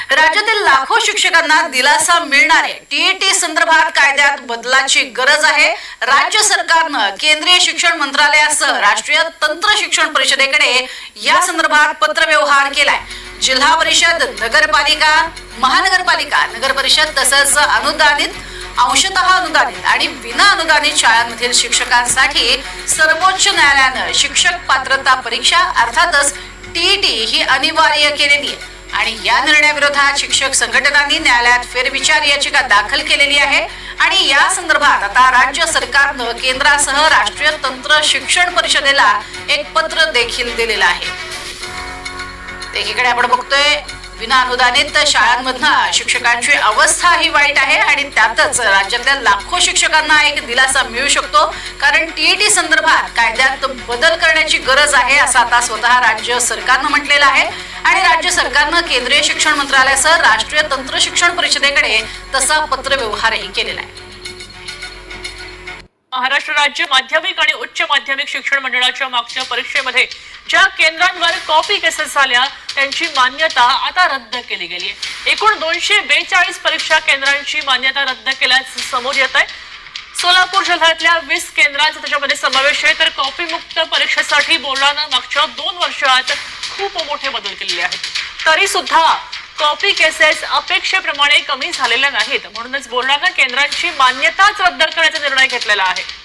राज्यातील लाखो शिक्षकांना दिलासा मिळणार आहे. टीईटी संदर्भात कायद्यात बदलाची गरज आहे. राज्य सरकारनं केंद्रीय शिक्षण मंत्रालयासह राष्ट्रीय तंत्र शिक्षण परिषदेकडे या संदर्भात पत्रव्यवहार केलाय. जिल्हा परिषद नगरपालिका महानगरपालिका नगर परिषद तसंच अनुदानित अंशतः अनुदानित आणि विना अनुदानित शाळांमधील शिक्षकांसाठी सर्वोच्च न्यायालयानं शिक्षक पात्रता परीक्षा अर्थातच टीईटी ही अनिवार्य केलेली आहे. आणि या निर्णयाविरोधात शिक्षक संघटनांनी न्यायालयात फेरविचार याचिका दाखल केलेली आहे. आणि या संदर्भात आता राज्य सरकारनं केंद्रासह राष्ट्रीय तंत्र शिक्षण परिषदेला एक पत्र देखील दिलेलं आहे. एकीकडे आपण बघतोय विना अनुदानित शाळांमधनं शिक्षकांची अवस्था ही वाईट आहे आणि त्यातच राज्यातल्या लाखो शिक्षकांना एक दिलासा मिळू शकतो. कारण टीईटी संदर्भात कायद्यात बदल करण्याची गरज आहे असं आता स्वतः राज्य सरकारनं म्हटलेलं आहे. आणि राज्य सरकारनं केंद्रीय शिक्षण मंत्रालयासह राष्ट्रीय तंत्र शिक्षण परिषदेकडे तसा पत्रव्यवहारही केलेला आहे. महाराष्ट्र राज्य माध्यमिक आणि उच्च माध्यमिक शिक्षण मंडळाच्या मागच्या परीक्षेमध्ये ज्या केंद्रांवर कॉपी केसेस झाल्या त्यांची मान्यता आता रद्द केली गेली आहे. एकूण दोनशे बेचाळीस परीक्षा केंद्रांची मान्यता रद्द केल्याचं समोर येत आहे. सोलापूर जिल्ह्यातल्या वीस केंद्रांचा त्याच्यामध्ये समावेश आहे. तर कॉपीमुक्त परीक्षेसाठी बोर्डानं मागच्या दोन वर्षात खूप मोठे बदल केलेले आहेत. तरी सुद्धा कॉपी केसेस अपेक्षेप्रमाणे कमी झालेल्या नाहीत. म्हणूनच बोर्डानं केंद्रांची मान्यताच रद्द करण्याचा निर्णय घेतलेला आहे.